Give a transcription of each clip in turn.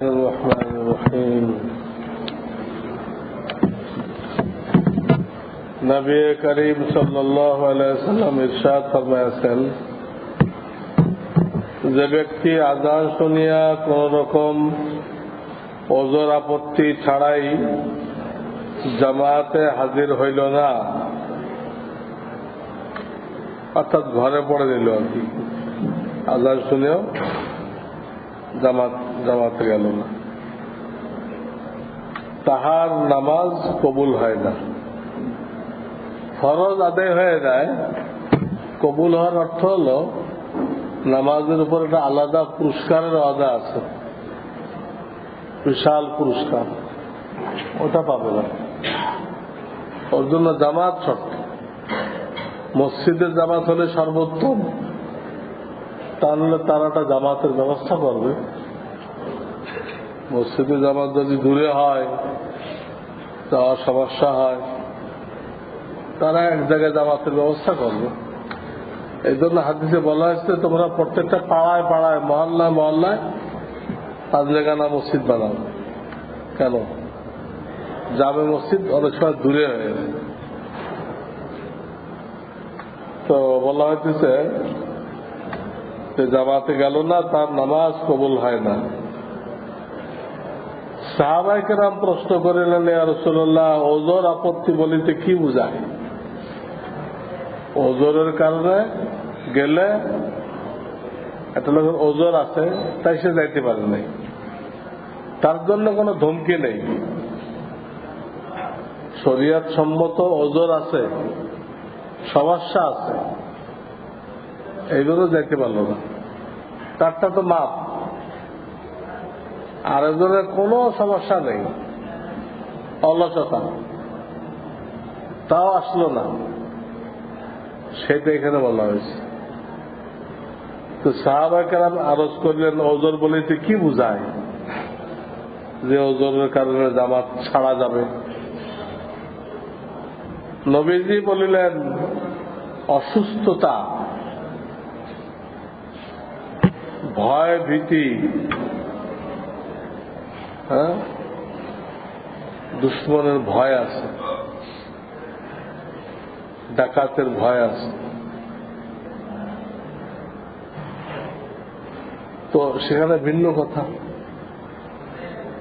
الرحمن الرحيم নবী করিম সাল্লাম ইরশাদ ফরমায়াছেন যে ব্যক্তি আজান শুনিয়া কোন রকম ওজোর আপত্তি ছাড়াই জামাতে হাজির হইল না অর্থাৎ ঘরে পড়ে দিল আর কি আজান শুনেও জামাত জামাতে গেল না। তাহার নামাজ কবুল হয় না। ফরজ আদায় হয়ে যায়। কবুল হওয়ার অর্থ হল, নামাজের উপর একটা আলাদা পুরস্কারের আদা আছে। বিশাল পুরস্কার। ওটা পাবে না। ওর জন্য জামাত শর্ত। মসজিদের জামাত হলে সর্বোত্তম। তাহলে তারা একটা জামাতের ব্যবস্থা করবে। মসজিদে জামাত যদি দূরে হয়, যাওয়ার সমস্যা হয়, তারা এক জায়গায় জামাতের ব্যবস্থা করবে। এই জন্য হাদিসে বলা হয়েছে, তোমরা প্রত্যেকটা পাড়ায় পাড়ায়, মহল্লায় মহল্লায় পাঁচ জায়গানা মসজিদ বানাও। কেন? জামে মসজিদ অনেক সময় দূরে হয়ে তো বলা হইতেছে যে জামাতে গেল না, তার নামাজ কবুল হয় না। সাহাবাইকে নাম প্রশ্ন করিলেন রসুল্লাহ ওজোর আপত্তি বলিতে কি বুঝায়? ওজোরের কারণে গেলে একটা লোকের ওজোর আছে, তাই সে যাইতে পারে নাই। তার জন্য কোনো ধমকি নেই। শরিয়াত সম্মত ওজোর আছে সমস্যা আছে, এইগুলো যাইতে পারল না। তারটা তো মাপ। আর একজনের কোনো সমস্যা নেই। অলসতা। তাও আসলো না। সেটা এখানে বলা হয়েছে। তো সাহাবাকেরাম আরজ করলেন, ওজোর বলিতে কি বুঝায়? যে ওজোরের কারণে জামাত ছাড়া যাবে। নবীজি বলিলেন, অসুস্থতা, ভয় ভীতি হ্যাঁ? দুশ্মনের ভয় আছে। ডাকাতের ভয় আছে। তো সেখানে ভিন্ন কথা।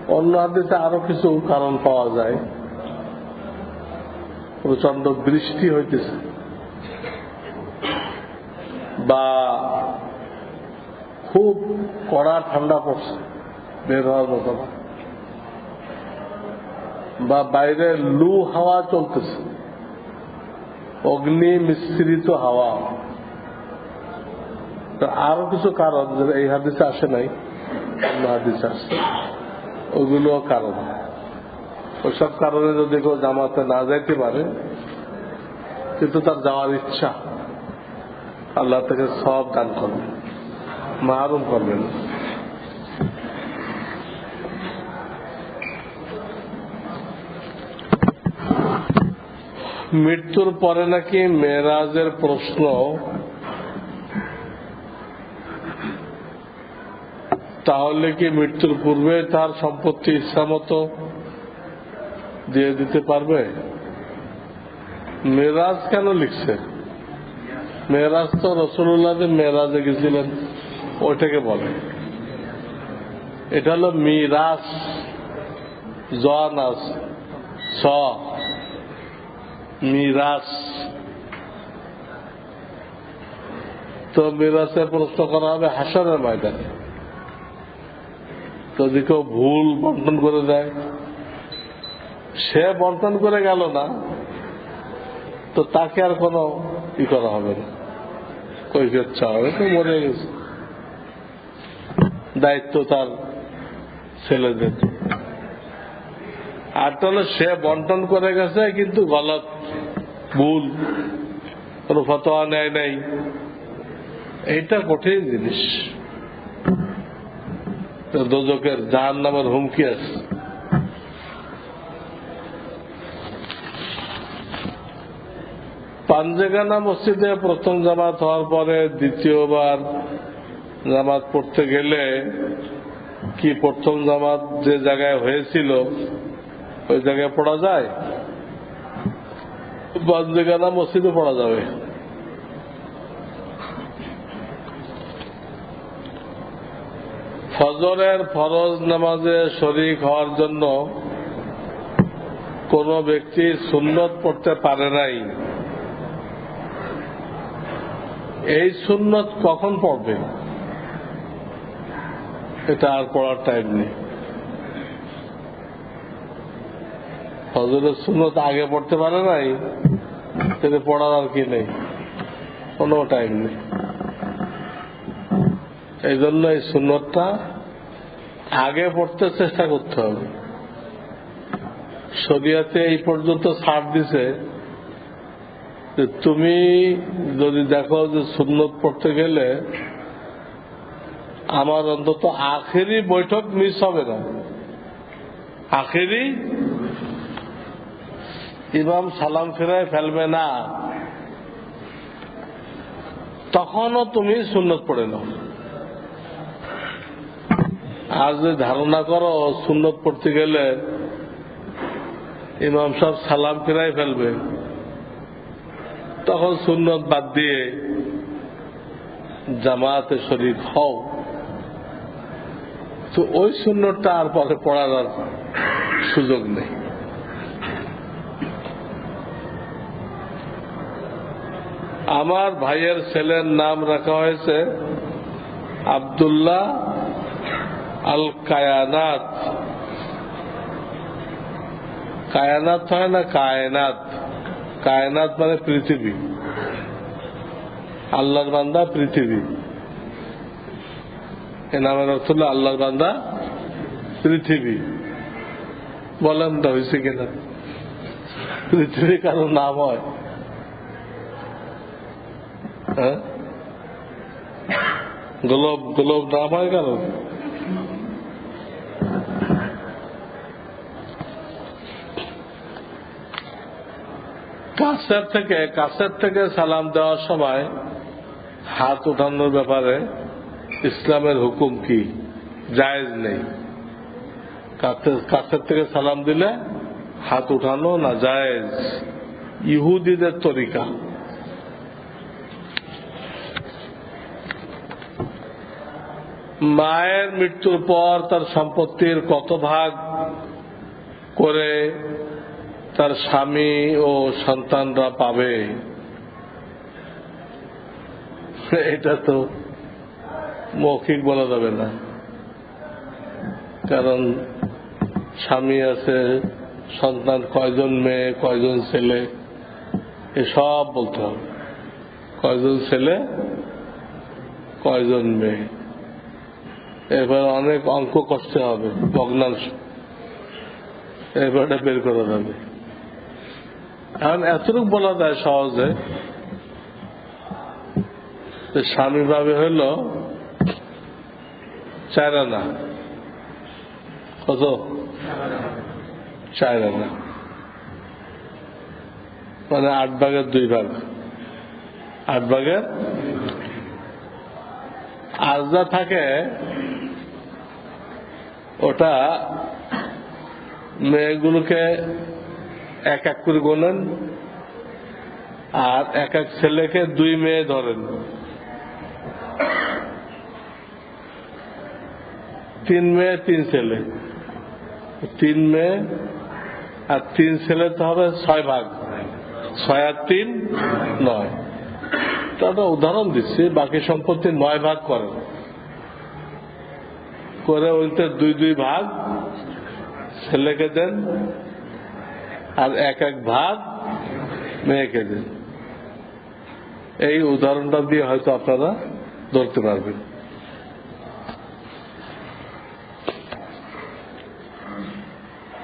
অন্য হাদিতে আরও কিছু কারণ পাওয়া যায়। প্রচণ্ড বৃষ্টি হইতেছে। বা খুব কড়া ঠান্ডা পড়ছে। বের হওয়ার মতো না। বা বাইরে লু হাওয়া চলতেছে। অগ্নি মিশ্রিত হাওয়া। আরও কিছু কারণ এই হাদিসে আসে নাই, অন্য হাদিসে আসে। ওগুলো কারণ। ওইসব কারণে যদি কেউ জামাতে না যাইতে পারে, কিন্তু তার যাওয়ার ইচ্ছা, আল্লাহ থেকে সব দান করবে মাহরুম করবেন। মৃত্যুর পরে নাকি মেয়েরাজের প্রশ্ন, তাহলে কি মৃত্যুর পূর্বে তার সম্পত্তি ইচ্ছা মতো দিয়ে দিতে পারবে? মেয়েরাজ কেন লিখছে? মেয়েরাজ তো রসুল্লাহ মেয়েরাজে গেছিলেন, ওইটাকে বলে। এটা হলো মিরাস জনাস স। মিরাস তো মিরাসের প্রশ্ন করা হবে হাসনের ময়দানে। যদি কেউ ভুল বন্টন করে দেয়, সে বন্টন করে গেল না, তো তাকে আর কোনো ই করা হবে না। কৈফিয়ত চাওয়া হবে তো মরে গেছে। দায়িত্ব তার ছেলেদের। আর তাহলে সে বন্টন করে গেছে কিন্তু গলত ভুল কোন ফতোয়া নেয় নাই। এইটা কঠিন জিনিস। দোজকের জাহান নামের হুমকি আছে। পাঞ্জেগানা মসজিদে প্রথম জামাত হওয়ার পরে দ্বিতীয়বার জামাত পড়তে গেলে কি প্রথম জামাত যে জায়গায় হয়েছিল, ওই জায়গায় পড়া যায়? বান্দিগানা মসজিদে পড়া যাবে। ফজরের ফরজ নামাজে শরিক হওয়ার জন্য কোন ব্যক্তি সুন্নত পড়তে পারে নাই। এই সুন্নত কখন পড়বে? এটা আর পড়ার টাইম নেই। হজরের সুন্নত আগে পড়তে পারে নাই সেটা পড়ার আর কি নেই, কোনো টাইম নেই। এই জন্য এই সুন্নতটা আগে পড়তে চেষ্টা করতে হবে। শরিয়াতে এই পর্যন্ত ছাড় দিছে যে তুমি যদি দেখো যে সুন্নত পড়তে গেলে আমার অন্তত আখেরি বৈঠক মিস হবে না। আখেরি ইমাম সালাম ফেরায় ফেলবে না। তখনও তুমি সুন্নত পড়ে নাও। আর যদি ধারণা করো সুন্নত পড়তে গেলে ইমাম সাহেব সালাম ফেরাই ফেলবে, তখন সুন্নত বাদ দিয়ে জামাতে শরীর হও। তো ওই সুন্নতটা আর পরে পড়ার সুযোগ নেই। আমার ভাইয়ের ছেলের নাম রাখা হয়েছে আবদুল্লাহ আল কায়ানাত কায়ানাত হয় না কায়নাত? কায়নাত মানে পৃথিবী। আল্লাহর বান্দা পৃথিবী। এ নামের অর্থ হল আল্লাহর বান্দা পৃথিবী। বলেন তো হয়েছে কিনা? পৃথিবী কারও নাম হয়। গোলব গোলব নাম হয় কারও কাছের থেকে কাছের থেকে সালাম দেওয়ার সময় হাত উঠানোর ব্যাপারে ইসলামের হুকুম কি? জায়েজ নেই। কাছে- কাছের থেকে সালাম দিলে হাত উঠানো না জায়েজ? ইহুদিদের তরিকা। মায়ের মৃত্যুর পর তার সম্পত্তির কত ভাগ করে তার স্বামী ও সন্তানরা পাবে? এটা তো মৌখিক বলা যাবে না। কারণ স্বামী আছে, সন্তান কয়জন মেয়ে, কয়জন ছেলে, এসব বলতে হবে। কয়জন ছেলে, কয়জন মেয়ে? এবার অনেক অঙ্ক করতে হবে, ভগ্নাংশ। এবারটা বের করা যাবে এখন এতটুকু বলা যায় সহজে স্বামী ভাবে হইল চার আনা কত? চার আনা মানে আট ভাগের দুই ভাগ। আট ভাগের? যা থাকে ওটা মেয়েগুলোকে এক এক করে গোনেন, আর এক এক ছেলেকে দুই মেয়ে ধরেন। তিন মেয়ে, তিন ছেলে। তিন মেয়ে আর তিন ছেলে তো হবে ছয় ভাগ। ছয় আর তিন, নয়। তো উদাহরণ দিচ্ছি, বাকি সম্পত্তি নয় ভাগ করেন। করে ওইতে দুই দুই ভাগ, ছেলেকে দেন আর এক এক ভাগ মেয়েকে দেন। এই উদাহরণটা দিয়ে হয়তো আপনারা ধরতে পারবেন।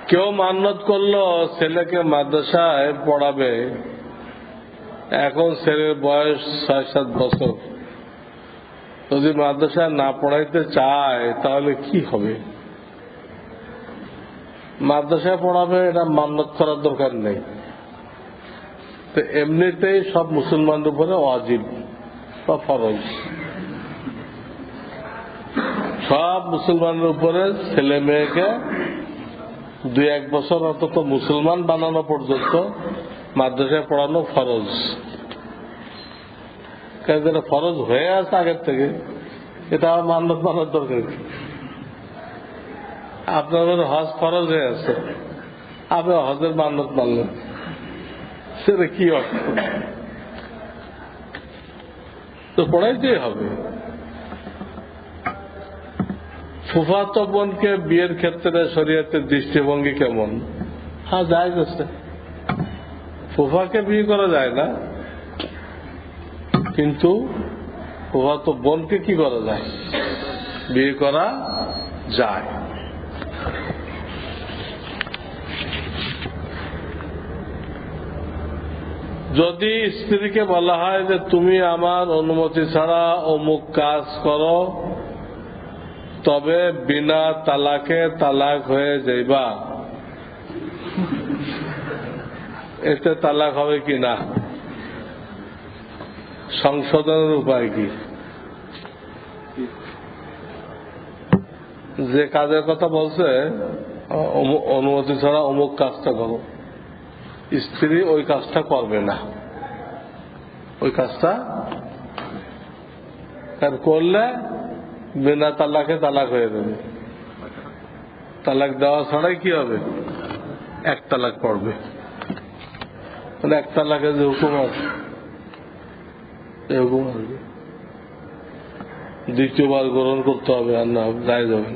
কেউ মান্যত করল, ছেলেকে মাদ্রাসায় পড়াবে। এখন ছেলের বয়স ছয় সাত বছর। যদি মাদ্রাসায় না পড়াইতে চায়, তাহলে কি হবে? মাদ্রাসায় পড়াবে, এটা মান্যত করার দরকার নেই। তো এমনিতেই সব মুসলমানদের উপরে অজীব বা ফরজ। সব মুসলমানের উপরে ছেলে মেয়েকে দুই এক বছর অন্তত মুসলমান বানানো পর্যন্ত মাদ্রাসায় পড়ানো ফরজ। যেটা ফরজ হয়ে আছে আগের থেকে, এটা আমার মান্যত মানার দরকার কি? আপনার হজ ফরজ হয়ে আছে, আপনি হজের মান্যত মানলেন। সেটা কি অর্থ? তো পড়াইতেই হবে। ফুফাতো বোনকে বিয়ের ক্ষেত্রে শরীয়তের দৃষ্টিভঙ্গি কেমন? হ্যাঁ যায় ফুফাকে বিয়ে করা যায় না। কিন্তু ফুফাতো বোনকে কি করা যায়? বিয়ে করা যায়। যদি স্ত্রীকে বলা হয় যে তুমি আমার অনুমতি ছাড়া অমুক কাজ করো, তবে বিনা তালাকে তালাক হয়ে যাইবা। এতে তালাক হবে কি না? সংশোধনের উপায় কি? যে কাজের কথা বলছে অনুমতি ছাড়া অমুক কাজটা করো। স্ত্রী ওই কাজটা করবে না। ওই কাজটা করলে বিনা তালাকে তালাক হয়ে যাবে। তালাক দেওয়া ছাড়াই কি হবে? এক তালাক পড়বে। মানে এক তালাকের যে হুকুম আছে। এই হুকুম আসবে দ্বিতীয়বার গ্রহণ করতে হবে, আর না, যায় যাবে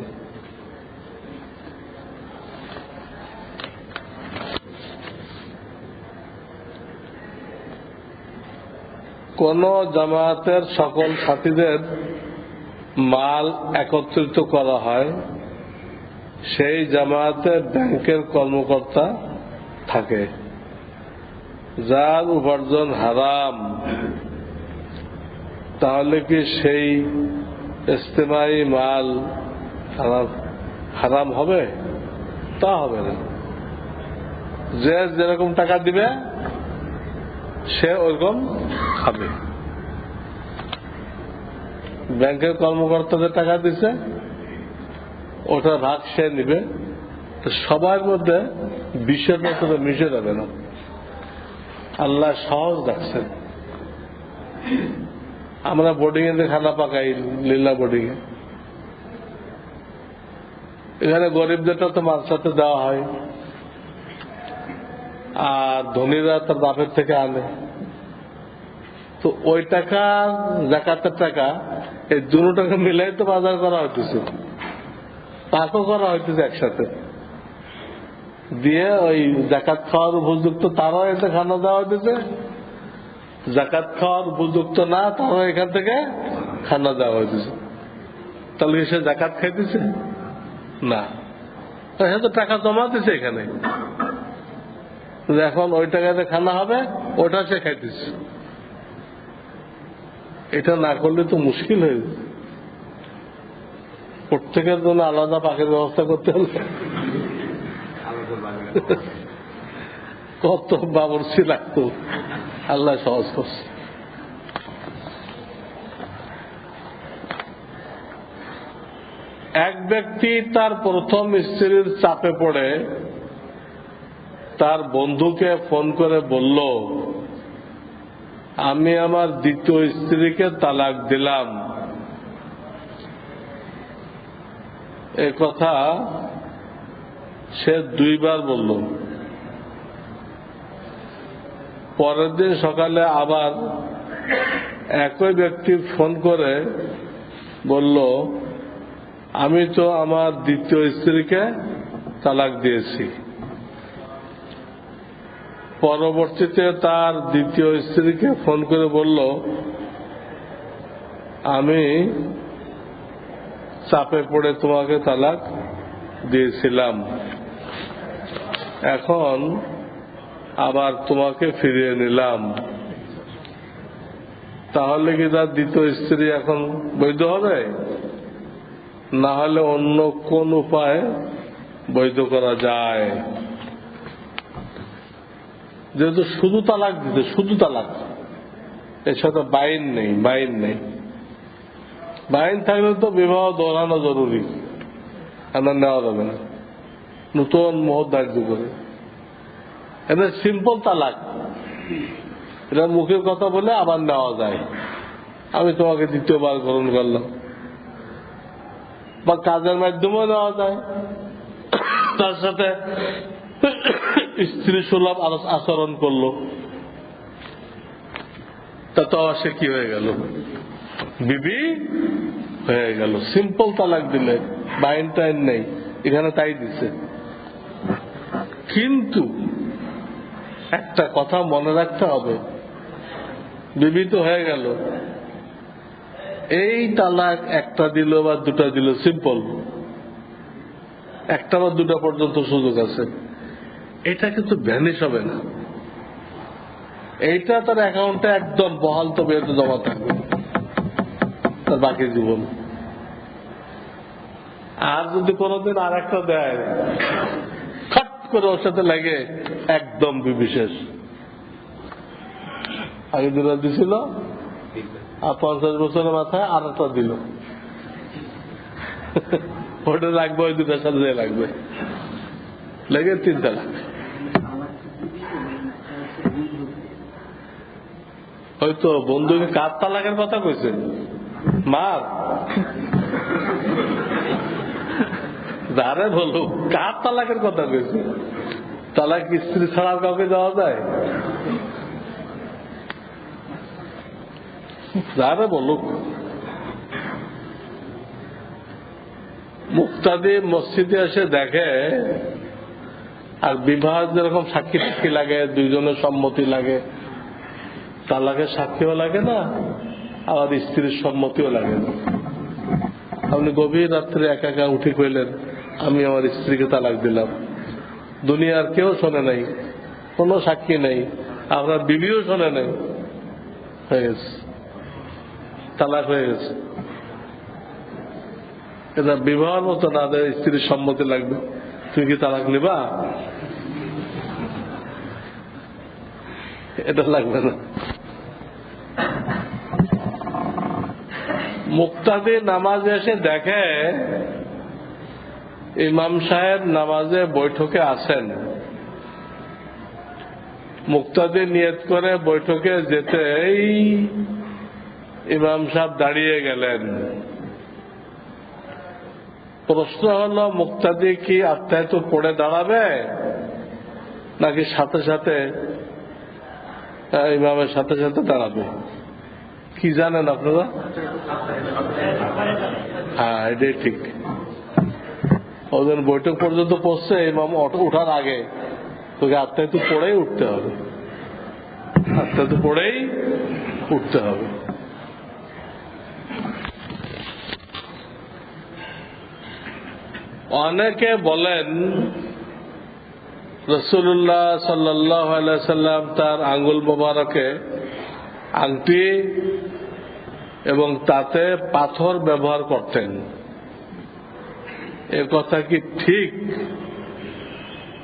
কোন জামায়াতের সকল সাথীদের মাল একত্রিত করা হয়, সেই জামায়াতে ব্যাংকের কর্মকর্তা থাকে, যার উপার্জন হারাম। তাহলে কি সেই ইস্তেমাই মাল হারাম হবে? তা হবে না। যে যেরকম টাকা দিবে, সে ওরকম খাবে। ব্যাংকের কর্মকর্তাদের টাকা দিছে ওটার ভাগ সে নিবে। সবার মধ্যে বিশ্বের মতো মিশে যাবে না। আল্লাহ সহজ রাখছেন। আমরা বোর্ডিং এ খানা পাকাই, লীলা বোর্ডিং এ। এখানে গরিবদেরটা তো মাঝসাথে দেওয়া হয়। আর ধনীরা তার বাপের থেকে আনে। তো ওই টাকা, জাকাতের টাকা, এই দুটো টাকা মিলাই তো বাজার করা হইতেছে। পাকও করা হইতেছে একসাথে। দিয়ে ওই জাকাত খাওয়ার উপযুক্ত তারাও এতে খানা দেওয়া হইতেছে। জাকাত খাওয়ার উপযুক্ত না তারাও এখান থেকে খানা দেওয়া হইতেছে। তাহলে সে জাকাত খাইতেছে? না। সে তো টাকা জমাতেছে এখানে। এখন ওই টাকাতে খানা হবে, ওটা সে খাইতেছে। এটা না করলে তো মুশকিল হয়ে যাবে। প্রত্যেকের জন্য আলাদা পাখির ব্যবস্থা করতে হলে। কত বাবরসি লাগতো আল্লাহ সহজ করছে। এক ব্যক্তি তার প্রথম স্ত্রীর চাপে পড়ে, তার বন্ধুকে ফোন করে বলল, আমি আমার দ্বিতীয় স্ত্রীকে তালাক দিলাম। এ কথা সে দুইবার বলল। পরের দিন সকালে আবার একই ব্যক্তি ফোন করে বলল, আমি তো আমার দ্বিতীয় স্ত্রীকে তালাক দিয়েছি। পরবর্তীতে তার দ্বিতীয় স্ত্রীকে ফোন করে বলল, আমি চাপে পড়ে তোমাকে তালাক দিয়েছিলাম। এখন আবার তোমাকে ফিরিয়ে নিলাম। তাহলে কি তার দ্বিতীয় স্ত্রী এখন বৈধ হবে? না হলে অন্য কোন উপায় বৈধ করা যায়? যেহেতু শুধু তালাক দিতে, শুধু তালাক। এর সাথে বাইন নেই বাইন নেই। বাইন থাকলে তো বিবাহ দৌড়ানো জরুরি। আপনার নেওয়া যাবে না। নতুন মোহর ধার্য করে। এটা সিম্পল তালাক। এটা মুখের কথা বলে আবার নেওয়া যায়। আমি তোমাকে দ্বিতীয়বার গ্রহণ করলাম। বা কাজের মাধ্যমেও নেওয়া যায়। তার সাথে স্ত্রী সুলভ আচরণ করল। তা তো সে কি হয়ে গেল? বিবি হয়ে গেল। সিম্পল তালাক দিলে বাইন টাইন নেই। এখানে তাই দিছে। কিন্তু একটা কথা মনে রাখতে হবে। বিবি তো হয়ে গেল। এই তালাক একটা দিল বা দুটা দিল সিম্পল একটা বা দুটা পর্যন্ত সুযোগ আছে। এটা কিন্তু ভ্যানিশ হবে না। এইটা তার অ্যাকাউন্টে একদম বহাল তবে জমা থাকবে। তার বাকি জীবন। আর যদি কোনোদিন আর একটা দেয়, খট করে ওর সাথে লাগে। একদম বিবিশেষ আগে দুটা দিছিল, আর পঞ্চাশ বছরের মাথায় আর একটা দিল। ওটা লাগবে, ওই দুটার সাথে লাগবে। লেগে তিনটা লাগবে। হয়তো বন্ধুকে কার তালাকের কথা কইছে? মার। যারে বলো, কার তালাকের কথা কইছে? তালাক স্ত্রী ছাড়া কাউকে যাওয়া যায়? যারে বলুক। মুক্তাদি মসজিদে এসে দেখে, আর বিবাহ যেরকম সাক্ষী সাক্ষী লাগে, দুইজনের সম্মতি লাগে, তালাকের সাক্ষীও লাগে না, আবার স্ত্রীর সম্মতিও লাগে না। আপনি গভীর রাত্রে একা একা উঠে কইলেন আমি আমার স্ত্রীকে তালাক দিলাম। দুনিয়ার কেউ শোনে নাই, কোনো সাক্ষী নেই, আপনার বিবিও শোনে নাই। হয়ে গেছে। তালাক হয়ে গেছে। এটা বিবাহের মতো না স্ত্রীর সম্মতি লাগবে। তুমি কি তালাক নিবা? এটা লাগবে না। মুক্তাদি নামাজ এসে দেখে ইমাম সাহেব নামাজে বৈঠকে আছেন। মুক্তাদি নিয়ত করে বৈঠকে যেতেই ইমাম সাহেব দাঁড়িয়ে গেলেন। প্রশ্ন হলো, মুক্তাদি কি আত্মায়িত পড়ে দাঁড়াবে? নাকি সাথে সাথে ইমামের সাথে সাথে দাঁড়াবে? কি জানেন আপনারা? হ্যাঁ এটাই ঠিক। ওদের বৈঠক পর্যন্ত পড়ছে অটো ওঠার আগে। তোকে আত্মায় তো পড়েই উঠতে হবে। আত্মায় তো পড়েই উঠতে হবে। অনেকে বলেন রসুল্লাহ সাল্লাহ সাল্লাম তার আঙ্গুল মোবারকে আংটি এবং তাতে পাথর ব্যবহার করতেন। এ কথা কি ঠিক?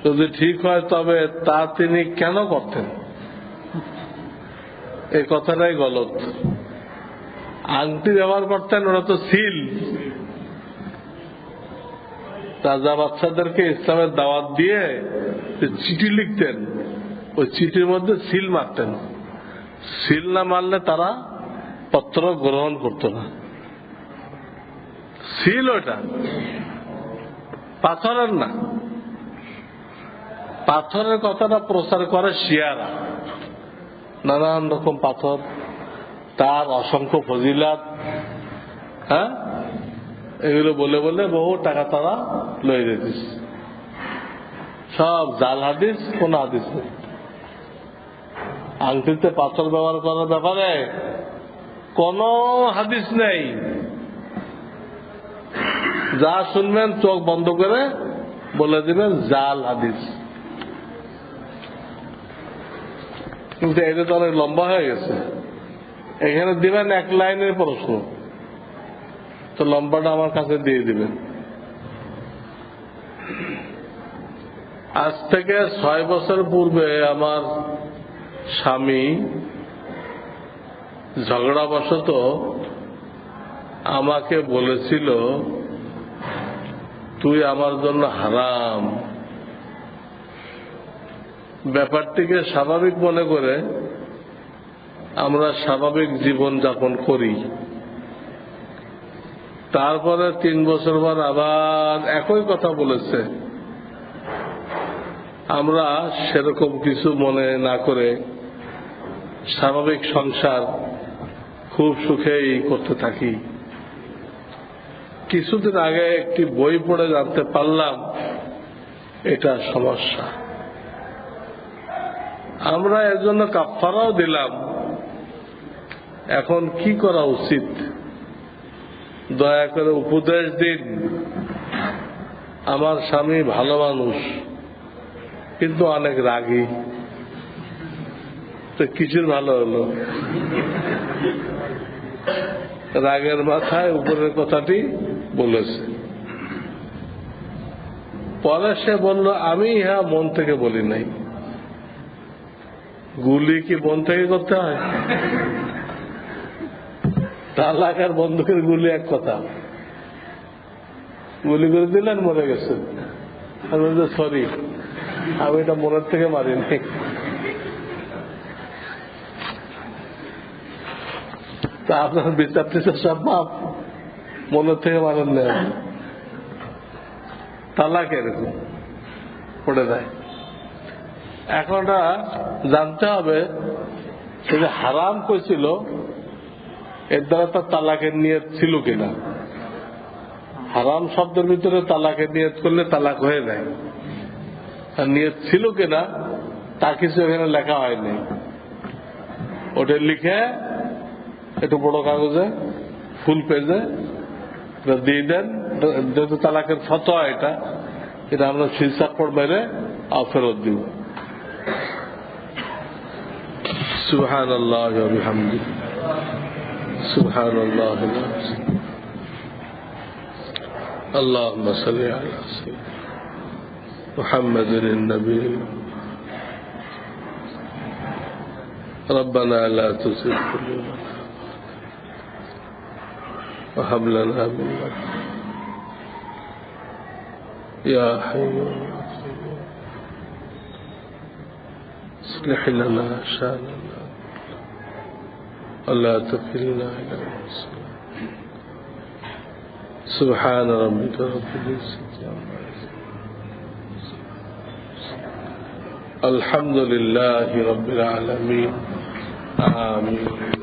যদি ঠিক হয়, তবে তা তিনি কেন করতেন? এই কথাটাই গলত। আংটি ব্যবহার করতেন ওরা তো সিল। রাজা বাচ্চাদেরকে ইসলামের দাওয়াত দিয়ে চিঠি লিখতেন, ওই চিঠির মধ্যে সিল মারতেন। সিল না মারলে তারা পত্র গ্রহণ করত না। সিল ওটা পাথরের না। পাথরের কথাটা প্রচার করে শিয়ারা। নানান রকম পাথর, তার অসংখ্য ফজিলাত হ্যাঁ? এগুলো বলে বলে বহু টাকা তারা লয়ে যেতিস সব জাল হাদিস, কোন হাদিস নেই। আংটিতে পাথর ব্যবহার করার ব্যাপারে কোন হাদিস নেই। যা শুনবেন চোখ বন্ধ করে বলে দিবেন, জাল হাদিস। কিন্তু এটা তো অনেক লম্বা হয়ে গেছে। এখানে দিবেন এক লাইনের প্রশ্ন। তো লম্বাটা আমার কাছে দিয়ে দিবেন। আজ থেকে ছয় বছর পূর্বে আমার স্বামী ঝগড়াবশত আমাকে বলেছিল তুই আমার জন্য হারাম। ব্যাপারটিকে স্বাভাবিক মনে করে আমরা স্বাভাবিক জীবন যাপন করি। তারপরে তিন বছর পর আবার একই কথা বলেছে। আমরা সেরকম কিছু মনে না করে স্বাভাবিক সংসার খুব সুখেই করতে থাকি। কিছুদিন আগে একটি বই পড়ে জানতে পারলাম, এটা সমস্যা। আমরা এর জন্য কাফারাও দিলাম। এখন কি করা উচিত? দয়া করে উপদেশ দিন। আমার স্বামী ভালো মানুষ, কিন্তু অনেক রাগী। তো কিছুর ভালো হলো। রাগের মাথায় উপরের কথাটি বলেছে। পরে সে বলল, আমি ইহা মন থেকে বলি নাই। গুলি কি মন থেকে করতে হয়? তালাক আর বন্দুকের গুলি এক কথা। গুলি করে দিলেন, মরে গেছে সরি, আমি এটা মনের থেকে মারিনি। তা আপনার বিচার টিচার সব মাপ মনের থেকে মারেন না। তালাক এরকম। পড়ে দেয় এখন জানতে হবে যে হারাম করেছিল এর দ্বারা তার তালাকের নিয়ত ছিল কিনা? হারাম শব্দের ভিতরে তালাকের নিয়ত করলে তালাক হয়ে যায়। আর নিয়ত ছিল কিনা, তা কিছু এখানে লেখা হয়নি। ওটা লিখে, একটু বড় কাগজে, ফুল পেজে দিয়ে দেন যেহেতু তালাকের ফতোয়া এটা এটা আমরা শিলচাপ্পড় মেরে আর ফেরত দিব سبحان الله وبحمده سبحان الله العظيم اللهم صل على سيدنا محمد النبي ربنا لا تزغ قلوبنا وهب لنا من لدنك. يا حي يا قيوم. اصلح لنا شأننا. ولا تكلنا إلى انفسنا سبحان ربك رب يصفون. الحمد لله رب العالمين. آمين.